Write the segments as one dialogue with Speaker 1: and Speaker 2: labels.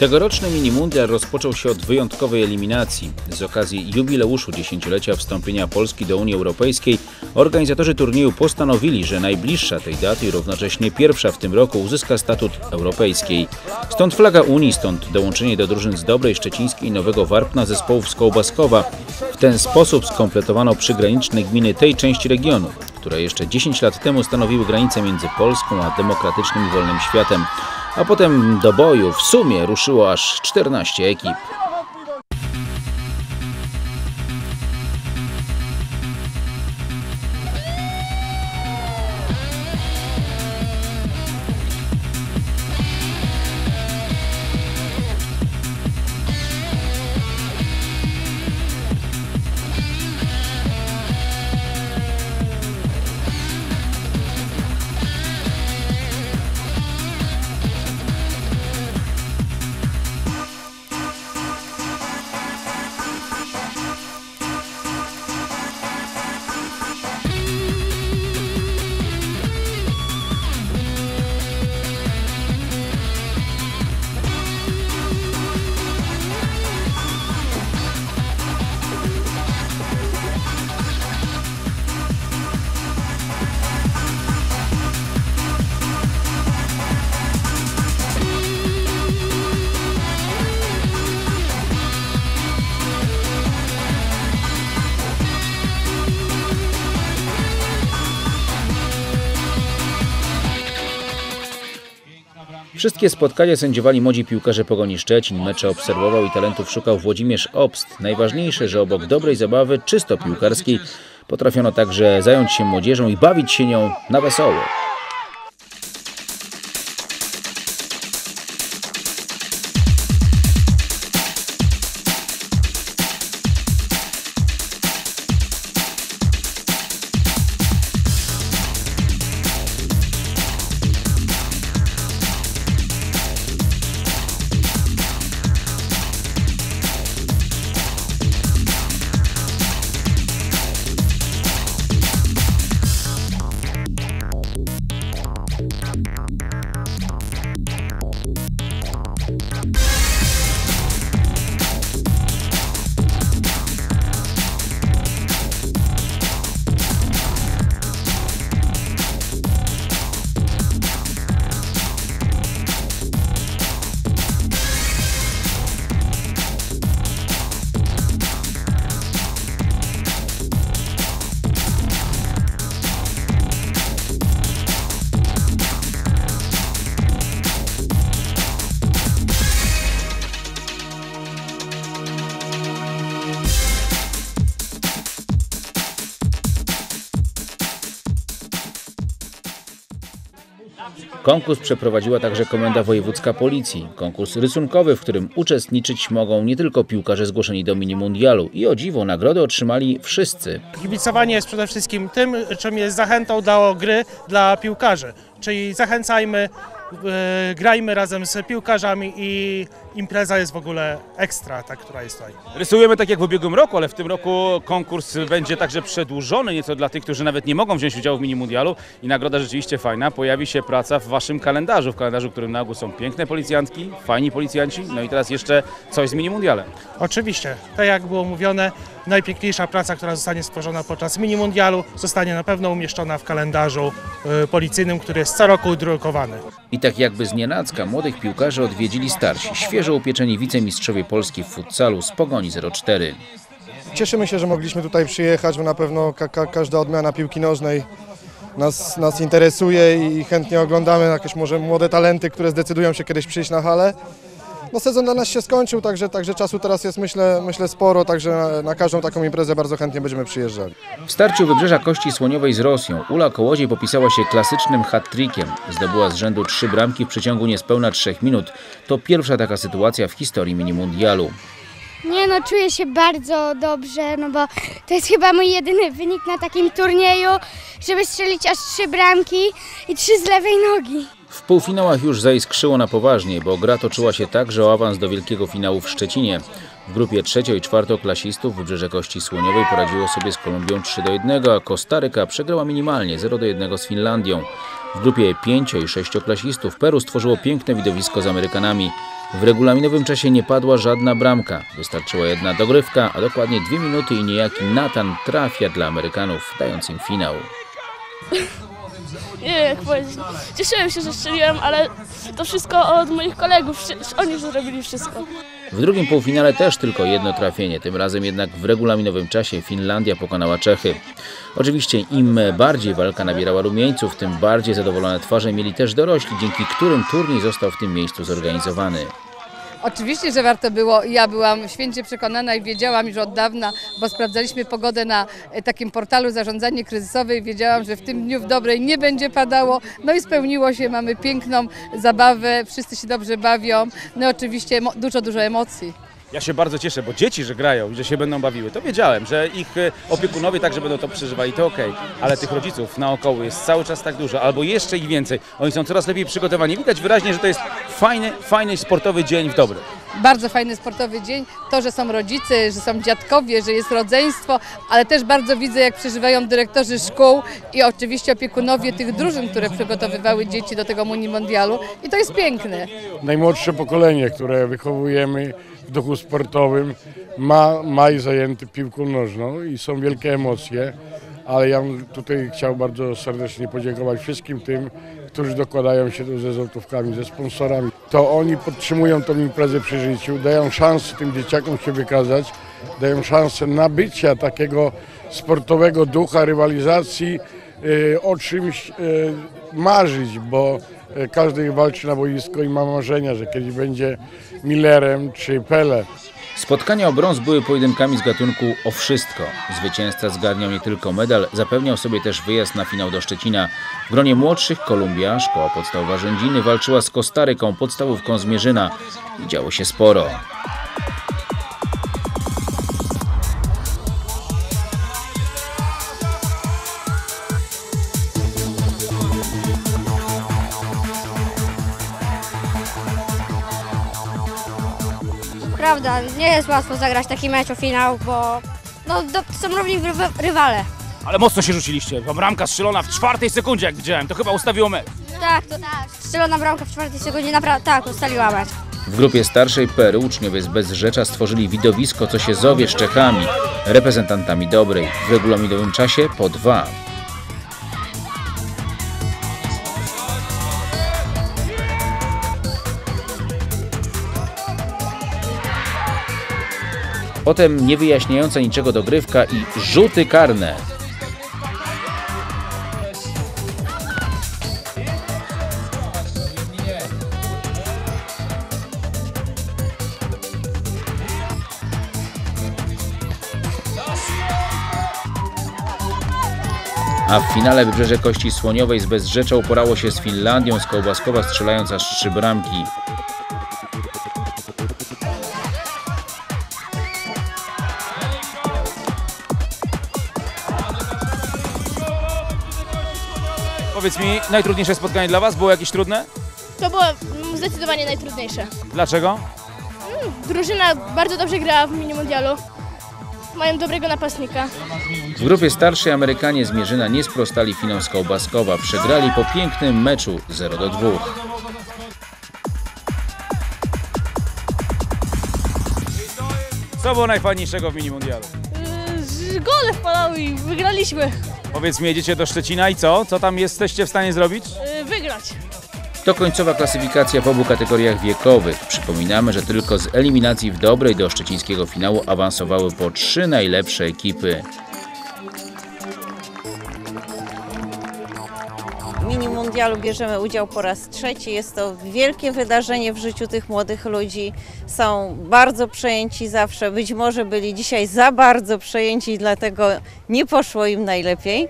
Speaker 1: Tegoroczny minimundial rozpoczął się od wyjątkowej eliminacji. Z okazji jubileuszu dziesięciolecia wstąpienia Polski do Unii Europejskiej organizatorzy turnieju postanowili, że najbliższa tej daty i równocześnie pierwsza w tym roku uzyska statut europejskiej. Stąd flaga Unii, stąd dołączenie do drużyn z Dobrej, Szczecińskiej i Nowego Warpna zespołów z Kołbaskowa. W ten sposób skompletowano przygraniczne gminy tej części regionu, które jeszcze 10 lat temu stanowiły granicę między Polską a demokratycznym i wolnym światem a potem do boju w sumie ruszyło aż 14 ekip. Wszystkie spotkania sędziowali młodzi piłkarze Pogoni Szczecin. Mecze obserwował i talentów szukał Włodzimierz Obst. Najważniejsze, że obok dobrej zabawy, czysto piłkarskiej, potrafiono także zająć się młodzieżą i bawić się nią na wesoło. Konkurs przeprowadziła także Komenda Wojewódzka Policji. Konkurs rysunkowy, w którym uczestniczyć mogą nie tylko piłkarze zgłoszeni do minimundialu. I o dziwo nagrodę otrzymali wszyscy.
Speaker 2: Kibicowanie jest przede wszystkim tym, czym jest zachętą do gry dla piłkarzy. Czyli zachęcajmy, grajmy razem z piłkarzami i impreza jest w ogóle ekstra, ta, która jest tutaj.
Speaker 3: Rysujemy tak jak w ubiegłym roku, ale w tym roku konkurs będzie także przedłużony nieco dla tych, którzy nawet nie mogą wziąć udziału w minimundialu i nagroda rzeczywiście fajna. Pojawi się praca w waszym kalendarzu, w kalendarzu, w którym na ogół są piękne policjantki, fajni policjanci, no i teraz jeszcze coś z minimundialem.
Speaker 2: Oczywiście, tak jak było mówione, najpiękniejsza praca, która zostanie stworzona podczas minimundialu, zostanie na pewno umieszczona w kalendarzu e, policyjnym, który jest co roku drukowany.
Speaker 1: I tak jakby z nienacka młodych piłkarzy odwiedzili starsi, świeżo upieczeni wicemistrzowie Polski w futsalu z Pogoni 04.
Speaker 4: Cieszymy się, że mogliśmy tutaj przyjechać, bo na pewno ka ka każda odmiana piłki nożnej nas, nas interesuje i chętnie oglądamy jakieś może młode talenty, które zdecydują się kiedyś przyjść na halę. No sezon dla nas się skończył, także, także czasu teraz jest myślę, myślę sporo, także na, na każdą taką imprezę bardzo chętnie będziemy przyjeżdżali.
Speaker 1: W starciu Wybrzeża Kości Słoniowej z Rosją Ula Kołodziej popisała się klasycznym hat-trickiem. Zdobyła z rzędu trzy bramki w przeciągu niespełna trzech minut. To pierwsza taka sytuacja w historii minimundialu.
Speaker 5: Nie no, czuję się bardzo dobrze, no bo to jest chyba mój jedyny wynik na takim turnieju, żeby strzelić aż trzy bramki i trzy z lewej nogi.
Speaker 1: W półfinałach już zaiskrzyło na poważnie, bo gra toczyła się także o awans do wielkiego finału w Szczecinie. W grupie trzecio i czwartoklasistów Wybrzeże Kości Słoniowej poradziło sobie z Kolumbią 3 do 1, a Kostaryka przegrała minimalnie 0 do 1 z Finlandią. W grupie pięcio i sześcioklasistów Peru stworzyło piękne widowisko z Amerykanami. W regulaminowym czasie nie padła żadna bramka. Wystarczyła jedna dogrywka, a dokładnie dwie minuty i niejaki Nathan trafia dla Amerykanów, dając im finał.
Speaker 6: Nie wiem jak powiedzieć. Cieszyłem się, że strzeliłem, ale to wszystko od moich kolegów. Oni zrobili wszystko.
Speaker 1: W drugim półfinale też tylko jedno trafienie, tym razem jednak w regulaminowym czasie Finlandia pokonała Czechy. Oczywiście im bardziej walka nabierała rumieńców, tym bardziej zadowolone twarze mieli też dorośli, dzięki którym turniej został w tym miejscu zorganizowany.
Speaker 7: Oczywiście, że warto było. Ja byłam święcie przekonana i wiedziałam już od dawna, bo sprawdzaliśmy pogodę na e, takim portalu zarządzanie kryzysowe i wiedziałam, że w tym dniu w dobrej nie będzie padało. No i spełniło się, mamy piękną zabawę, wszyscy się dobrze bawią. No oczywiście dużo, dużo emocji.
Speaker 3: Ja się bardzo cieszę, bo dzieci, że grają i że się będą bawiły, to wiedziałem, że ich e, opiekunowie także będą to przeżywali, to okej, ale tych rodziców naokoło jest cały czas tak dużo, albo jeszcze ich więcej. Oni są coraz lepiej przygotowani. Widać wyraźnie, że to jest fajny, fajny sportowy dzień w dobry.
Speaker 7: Bardzo fajny sportowy dzień. To, że są rodzice, że są dziadkowie, że jest rodzeństwo, ale też bardzo widzę, jak przeżywają dyrektorzy szkół i oczywiście opiekunowie tych drużyn, które przygotowywały dzieci do tego Muni Mondialu. I to jest piękne.
Speaker 8: najmłodsze pokolenie, które wychowujemy w duchu sportowym, ma maj zajęty piłką nożną i są wielkie emocje, ale ja tutaj chciał bardzo serdecznie podziękować wszystkim tym, którzy dokładają się ze złotówkami, ze sponsorami. To oni podtrzymują tą imprezę przy życiu, dają szansę tym dzieciakom się wykazać, dają szansę nabycia takiego sportowego ducha, rywalizacji, y, o czymś y, marzyć, bo każdy walczy na boisko i ma marzenia, że kiedyś będzie Millerem czy Pele.
Speaker 1: Spotkania o brąz były pojedynkami z gatunku o wszystko. Zwycięzca zgarniał nie tylko medal, zapewniał sobie też wyjazd na finał do Szczecina. W gronie młodszych Kolumbia, szkoła podstawowa Rzędziny, walczyła z Kostaryką, podstawówką z Mierzyna. I działo się sporo.
Speaker 9: Prawda, nie jest łatwo zagrać taki mecz o finał, bo no, do, są równi ry- rywale.
Speaker 3: Ale mocno się rzuciliście. Ta bramka strzelona w czwartej sekundzie, jak widziałem. To chyba ustawiło mecz.
Speaker 9: Tak, to strzelona bramka w czwartej sekundzie, naprawdę tak, ustaliła mecz.
Speaker 1: W grupie starszej Peru uczniowie z Bezrzecza stworzyli widowisko, co się zowie z Czechami, reprezentantami dobrej. W regulaminowym czasie po dwa. Potem niewyjaśniająca niczego dogrywka i rzuty karne. A w finale Wybrzeże Kości Słoniowej z Bezrzecza uporało się z Finlandią z Kołbaskowa strzelając aż trzy bramki.
Speaker 3: Powiedz mi, najtrudniejsze spotkanie dla Was było jakieś trudne?
Speaker 6: To było mm, zdecydowanie najtrudniejsze.
Speaker 3: Dlaczego?
Speaker 6: Drużyna bardzo dobrze grała w mini mundialu. Mają dobrego napastnika.
Speaker 1: W grupie starszej Amerykanie z Mierzyna nie sprostali Finom z Kołbaskowa. Przegrali po pięknym meczu 0 do 2.
Speaker 3: Co było najfajniejszego w mini mundialu?
Speaker 6: Yy, Gole wpadały i wygraliśmy.
Speaker 3: Powiedz mi, jedziecie do Szczecina i co? Co tam jesteście w stanie zrobić?
Speaker 6: Yy, Wygrać.
Speaker 1: To końcowa klasyfikacja w obu kategoriach wiekowych. Przypominamy, że tylko z eliminacji w dobrej do szczecińskiego finału awansowały po trzy najlepsze ekipy.
Speaker 10: Mundialu bierzemy udział po raz trzeci. Jest to wielkie wydarzenie w życiu tych młodych ludzi. Są bardzo przejęci zawsze. Być może byli dzisiaj za bardzo przejęci, dlatego nie poszło im najlepiej.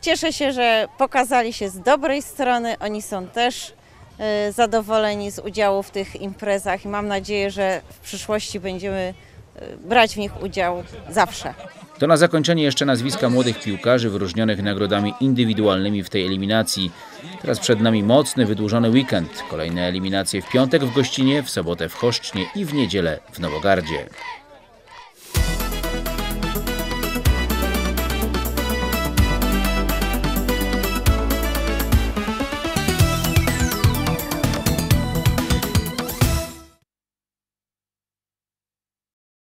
Speaker 10: Cieszę się, że pokazali się z dobrej strony. Oni są też e, zadowoleni z udziału w tych imprezach i mam nadzieję, że w przyszłości będziemy brać w nich udział zawsze.
Speaker 1: To na zakończenie jeszcze nazwiska młodych piłkarzy wyróżnionych nagrodami indywidualnymi w tej eliminacji. Teraz przed nami mocny, wydłużony weekend. Kolejne eliminacje w piątek w Gościnie, w sobotę w Choszcznie i w niedzielę w Nowogardzie.